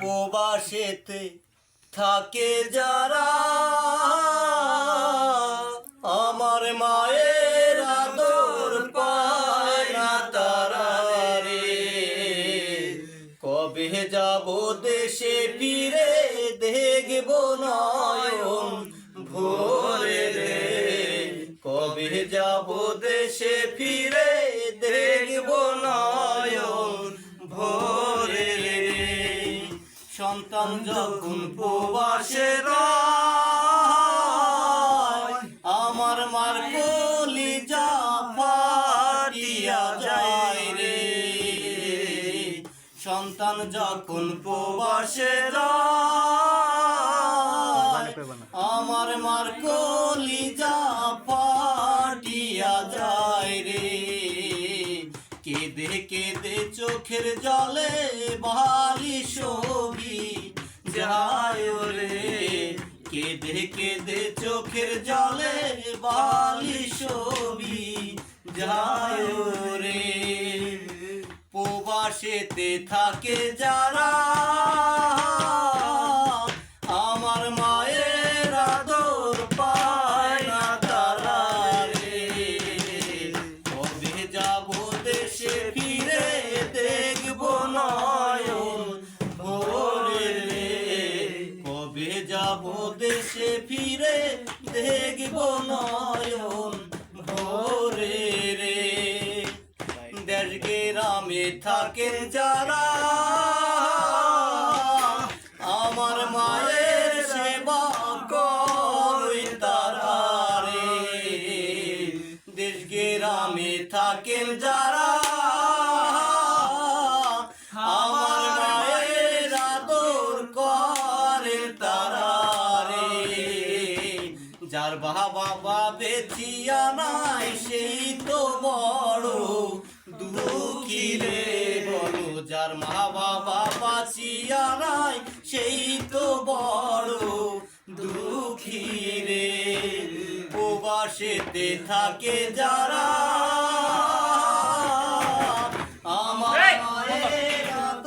প্রবাসেতে থাকে যারা আমার মায়ের আদর পায় না তারা রে। কবে যাব দেশে ফিরে দেখব নয়ন ভোরে রে। কবে যাব দেশে ফিরে সন্তান যখন প্রবাসে আমার মার কলি যা ফাটিয়া যায় রে। সন্তান যখন প্রবাসে আমার মার কলি যা ফাটিয়া যায় রে। কেঁদে কেঁদে চোখের জলে বালি ছবি যায় রে কেঁদে কেঁদে চোখের জলে বালি ছবি যায় রে প্রবাসেতে থাকে যারা দেশে ফিরে দেখব নয়ন ভোরে রে। দেশ গ্রামে থাকেন যারা আমার মায়ের সেবা করি তারা রে। দেশ গ্রামে থাকেন যারা যার বাবা বাবে নাই, সেই তো বড় দুঃখী রে বলো। যার মা বাবা বাঁচিয়া নাই, সেই তো বড় দুঃখী রে। প্রবাসেতে থাকে যারা